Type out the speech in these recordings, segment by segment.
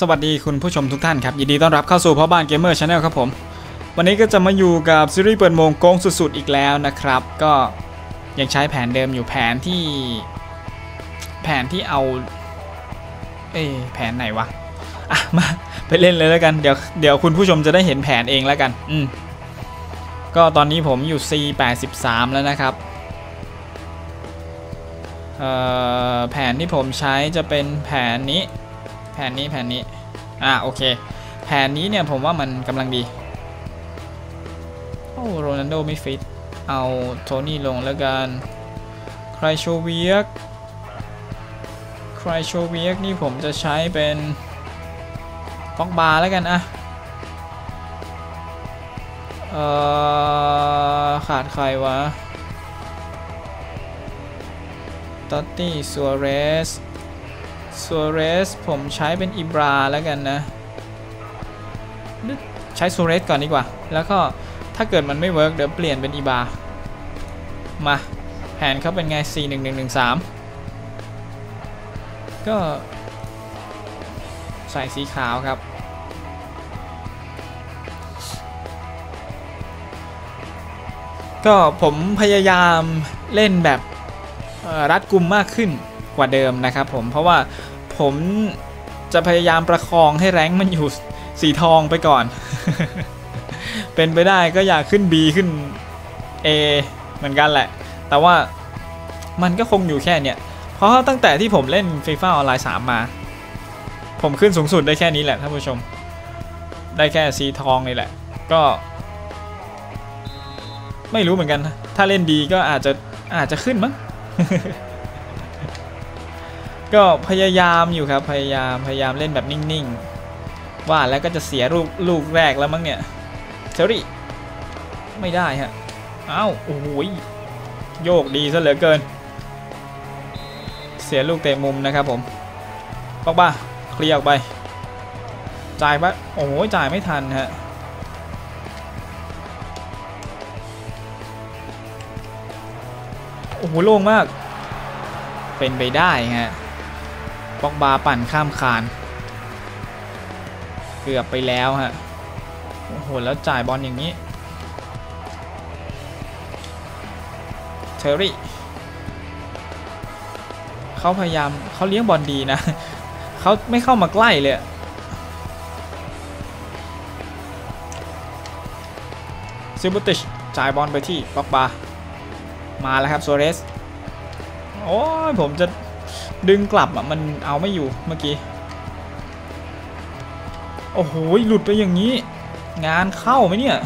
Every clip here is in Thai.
สวัสดีคุณผู้ชมทุกท่านครับ ยินดีต้อนรับเข้าสู่พ่อบ้านเกมเมอร์ชาแนลครับผม วันนี้ก็จะมาอยู่กับซีรีส์เปิดโมงโกงสุดๆอีกแล้วนะครับ ก็ยังใช้แผนเดิมอยู่แผนที่ แผนที่เอา เอ้แผนไหนวะอะมาไปเล่นเลยแล้วกันเดี๋ยวเดี๋ยวคุณผู้ชมจะได้เห็นแผนเองแล้วกัน อืมก็ตอนนี้ผมอยู่ C83 แล้วนะครับแผนที่ผมใช้จะเป็นแผนนี้ แผนนี้แผนนี้ อ่าโอเค แผนนี้เนี่ยผมว่ามันกำลังดี โอ้โรนัลโดไม่ฟิต เอาโทนี่ลงแล้วกัน ใครโชเวียก ใครโชเวียกนี่ผมจะใช้เป็นฟอกบาแล้วกันอะเอ่อ ขาดใครวะ ตอตตี้ซัวเรส ซัวเรสผมใช้เป็นอิบราแล้วกันนะ ใช้ซัวเรสก่อนดีกว่า แล้วก็ถ้าเกิดมันไม่เวิร์กเดี๋ยวเปลี่ยนเป็นอิบรามาแผนเขาเป็นไง 4 1 1 1 3 ก็ใส่สีขาวครับ ก็ผมพยายามเล่นแบบรัดกุมมากขึ้นกว่าเดิมนะครับผมเพราะว่า ผมจะพยายามประคองให้แรงมันอยู่สีทองไปก่อน เป็นไปได้ก็อยากขึ้น B ขึ้น A เหมือนกันแหละ แต่ว่ามันก็คงอยู่แค่เนี้ยเพราะตั้งแต่ที่ผมเล่น FIFA ออนไลน์3มา ผมขึ้นสูงสุดได้แค่นี้แหละท่านผู้ชม ได้แค่สีทองนี่แหละ ก็ ไม่รู้เหมือนกัน ถ้าเล่นดีก็อาจจะอาจจะขึ้นมั้ง ก็พยายามอยู่ครับ พยายามพยายามเล่นแบบนิ่งๆ ว่าแล้วก็จะเสียลูกลูกแรกแล้วมั้งเนี่ยเชอรี่ไม่ได้ฮะเอ้าโอ้โหยโยกดีซะเหลือเกิน เสียลูกเตะมุมนะครับผมปอกบ้าเคลียร์ออกไป จ่ายปะโอ้โหจ่ายไม่ทันฮะโอ้โหโล่งมาก เป็นไปได้ฮะ ปอกบาปั่นข้ามคาน เกือบไปแล้วฮะ โอ้โห แล้วจ่ายบอลอย่างนี้ เทอรี่ เขาพยายามเขาเลี้ยงบอลดีนะ เขาไม่เข้ามาใกล้เลยซิบุติชจ่ายบอลไปที่ปอกบา มาแล้วครับโซเรส โอ้ยผมจะ ดึงกลับอะมันเอาไม่อยู่เมื่อกี้ โอ้โหหลุดไปอย่างนี้ งานเข้าไหมเนี่ย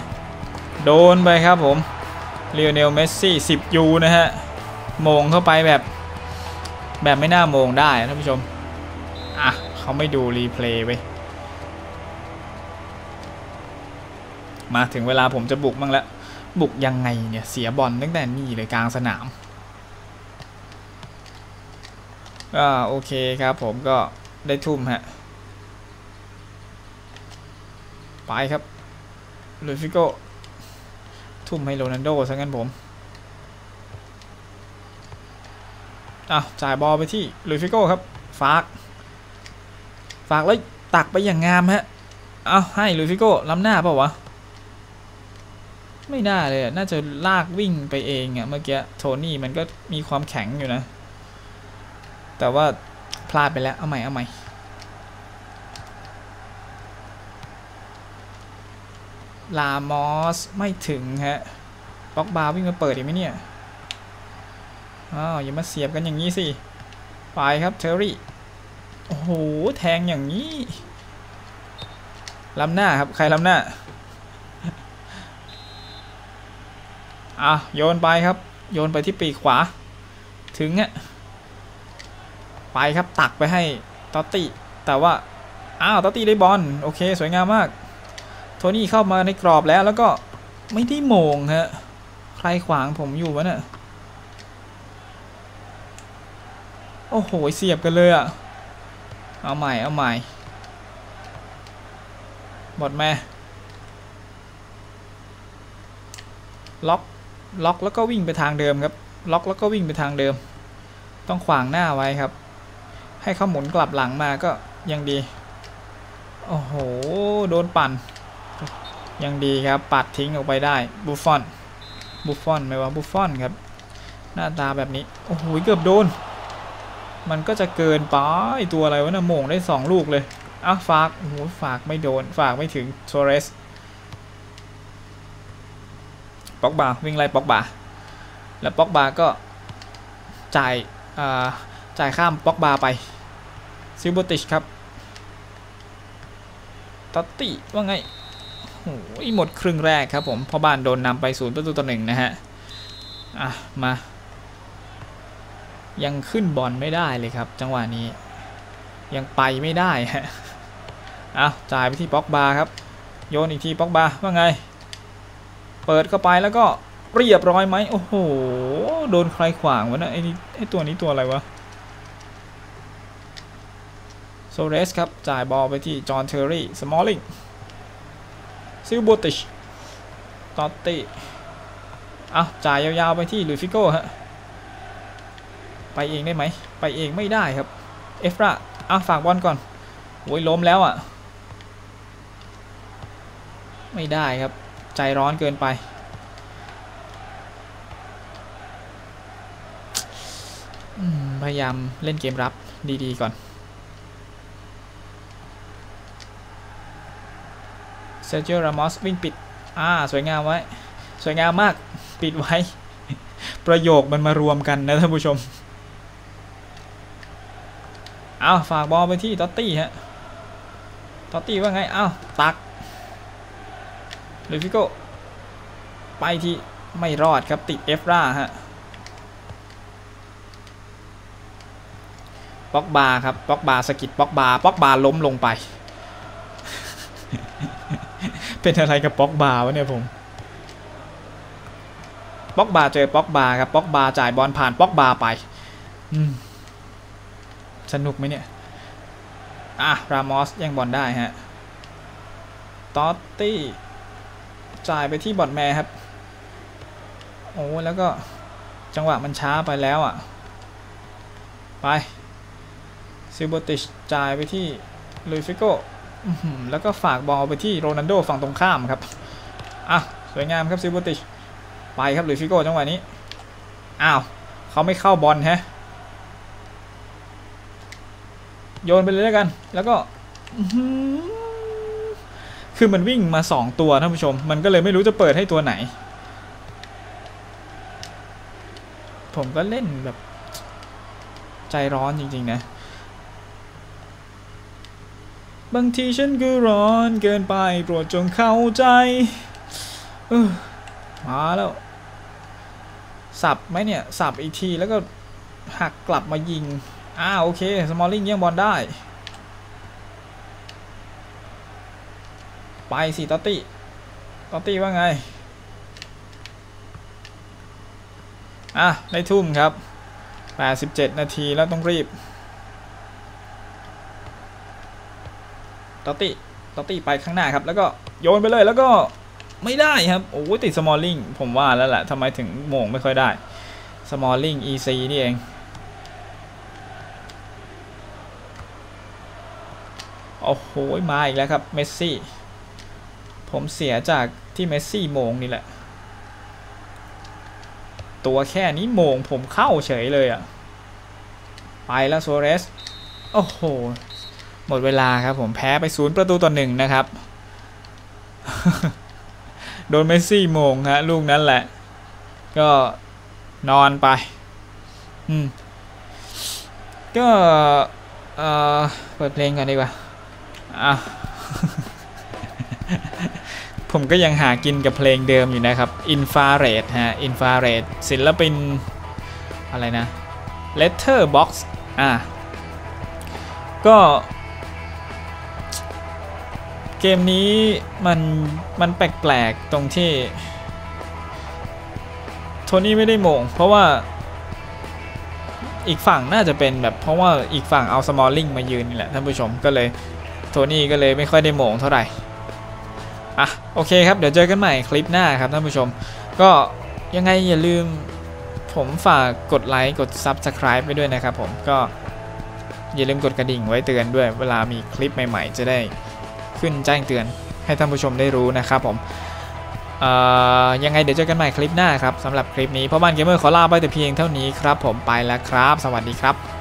โดนไปครับผมเลียวเนลเมสซี่10ยูนะฮะมงเข้าไปแบบ แบบไม่น่ามงได้ท่านผู้ชม อะเขาไม่ดูรีเพลย์ไปมาถึงเวลาผมจะบุกบ้างแล้ว บุกยังไงเนี่ย เสียบอลตั้งแต่นี่เลยกลางสนาม ก็โอเคครับผมก็ได้ทุ่มฮะ ไปครับลุยฟิโก้ทุ่มให้โรนัลโดซะงั้นผมอะจ่ายบอลไปที่ลุยฟิโก้ครับ ฝาก ฝากแล้วตักไปอย่างงามฮะ เอาให้ลุยฟิโก้ล้ำหน้าเปล่าวะ ไม่น่าเลย น่าจะลากวิ่งไปเองอะเมื่อกี้โทนี่มันก็มีความแข็งอยู่นะ แต่ว่าพลาดไปแล้ว เอาใหม่ เอาใหม่ ลามอส ไม่ถึงฮะบ็อกบาร์วิ่งมาเปิดอีกไหมเนี่ย อ้าว อย่ามาเสียบกันอย่างนี้สิ ไปครับเทอร์รี่ โอ้โห แทงอย่างนี้ล้ำหน้าครับ ใครล้ำหน้า อะ โยนไปครับ โยนไปที่ปีกขวา ถึงอะ ไปครับตักไปให้ตอตตี้แต่ว่าอ้าวตอตตี้ได้บอลโอเค สวยงามมาก โทนี่เข้ามาในกรอบแล้วแล้วก็ไม่ได้โมงฮะใครขวางผมอยู่วะเนี่ยโอ้โหเสียบกันเลยอะเอาใหม่เอาใหม่หมดแม่ล็อกล็อกแล้วก็วิ่งไปทางเดิมครับ ล็อกแล้วก็วิ่งไปทางเดิม ต้องขวางหน้าไว้ครับ ให้เขาหมุนกลับหลังมาก็ยังดี โอ้โห โดนปั่น ยังดีครับปัดทิ้งออกไปได้บุฟฟอนบุฟฟอนไม่ว่าบุฟฟอนครับ หน้าตาแบบนี้ โอ้โห เกือบโดน มันก็จะเกินไปตัวอะไรวะนะโมงได้ 2 ลูกเลยอะฝากโอ้โหฝากไม่โดน ฝากไม่ถึงโซเรสป็อกบาวิ่งไล่ป็อกบาแล้วป็อกบาก็จ่ายจ่ายข้ามป็อกบาไป ซิลโบติชครับตัตติว่าไงโอ้ยหมดครึ่งแรกครับผมพ่อบ้านโดนนำไปศูนย์ประตูต่อหนึ่งนะฮะ อะ มา ยังขึ้นบอลไม่ได้เลยครับ จังหวะนี้ ยังไปไม่ได้ฮะอะจ่ายไปที่ป็อกบาครับ โยนอีกทีป็อกบาว่าไง เปิดเข้าไปแล้วก็เรียบร้อยไหมโอ้โห โดนใครขวางวะนะไอ้นี่ไอ้ตัวนี้ตัวอะไรวะโซเรสครับ จ่ายบอลไปที่จอห์นเทอร์รี่ สมอลลิงซิลโบติชตอตตี้อะจ่ายยาวๆไปที่ลุยฟิโก้ฮะ ไปเองได้ไหม ไปเองไม่ได้ครับ เอฟราอะฝากบอลก่อนโอ้ยล้มแล้วอะ ไม่ได้ครับ ใจร้อนเกินไป พยายามเล่นเกมรับดีๆก่อน เซอร์เจอรามอสวิ่งปิด อ่า สวยงามไว้ สวยงามมาก ปิดไว้ ประโยคมันมารวมกันนะท่านผู้ชม เอาฝากบอลไปที่ตอตตี้ฮะ ตอตตี้ว่าไง เอาตักลูฟิโก ไปที่ไม่รอดครับติดเอฟราฮะป็อกบาครับ ป็อกบาสกิด ป็อกบา ป็อกบาล้มลงไป เป็นอะไรกับป็อกบาวะเนี่ยผมป็อกบาเจอป็อกบาครับป็อกบาจ่ายบอลผ่านป็อกบาไปสนุกไหมเนี่ย อะ รามอสยังบอลได้ฮะตอตตี้ จ่ายไปที่บอดแมร์ครับ โอ้แล้วก็จังหวะมันช้าไปแล้วอะ ไปซิลโบติชจ่ายไปที่ลุยฟิโก แล้วก็ฝากบอลไปที่โรนัลโดฝั่งตรงข้ามครับ อะ สวยงามครับซิลโบติช ไปครับลุยฟิโก้จังหวะนี้ อ้าว เขาไม่เข้าบอลฮะ โยนไปเลยแล้วกัน แล้วก็คือมันวิ่งมา2ตัวท่านผู้ชม มันก็เลยไม่รู้จะเปิดให้ตัวไหน ผมก็เล่นแบบ ใจร้อนจริง ๆ นะ บางทีฉันก็ร้อนเกินไปโปรดจงเข้าใจเออมาแล้ว สับไหมเนี่ย สับอีกทีแล้วก็หักกลับมายิงอ่าโอเค สมอลลิงยังบอลได้ ไปสิตอตตี้ตอตตี้ว่าไง อะ ได้ทุ่มครับ 87 นาทีแล้วต้องรีบ ตอตตี้ตอตตี้ไปข้างหน้าครับ แล้วก็โยนไปเลยแล้วก็ไม่ได้ครับโอ้ติดสมอลลิงผมว่าแล้วแหละทำไมถึงโมงไม่ค่อยได้สมอลลิง EC นี่เองโอ้โหมาอีกแล้วครับเมสซี่ผมเสียจากที่เมสซี่โมงนี่แหละ ตัวแค่นี้โมงผมเข้าเฉยเลยอะ่ะ ไปแล้วโซเรส โอ้โห หมดเวลาครับผมแพ้ไปศูนย์ประตูต่อหนึ่งนะครับ โดนเมสซี่โมงฮะลูกนั้นแหละ ก็นอนไป อืม ก็เออเปิดเพลงก่อนดีกว่าอะผมก็ยังหากินกับเพลงเดิมอยู่นะครับ Infrared ฮะ Infrared ศิลปิน อะไรนะ Letterbox อะก็ เกมนี้มันมันแปลกๆตรงที่โทนี่ไม่ได้โมง เพราะว่าอีกฝั่งน่าจะเป็นแบบเพราะว่าอีกฝั่งเอาสมอลลิงมายืนนี่แหละท่านผู้ชมก็เลยโทนี่ก็เลยไม่ค่อยได้โมงเท่าไหร่อะโอเคครับเดี๋ยวเจอกันใหม่คลิปหน้าครับท่านผู้ชม ก็ยังไงอย่าลืมผมฝากกดไลค์กด Subscribe ไปด้วยนะครับผมก็อย่าลืมกดกระดิ่งไว้เตือนด้วยเวลามีคลิปใหม่ ๆ จะได้ ขึ้นแจ้งเตือนให้ท่านผู้ชมได้รู้นะครับผมยังไงเดี๋ยวเจอกันใหม่คลิปหน้าครับสำหรับคลิปนี้พ่อบ้านเกมเมอร์ขอลาไปแต่เพียงเท่านี้ครับผมไปแล้วครับ สวัสดีครับ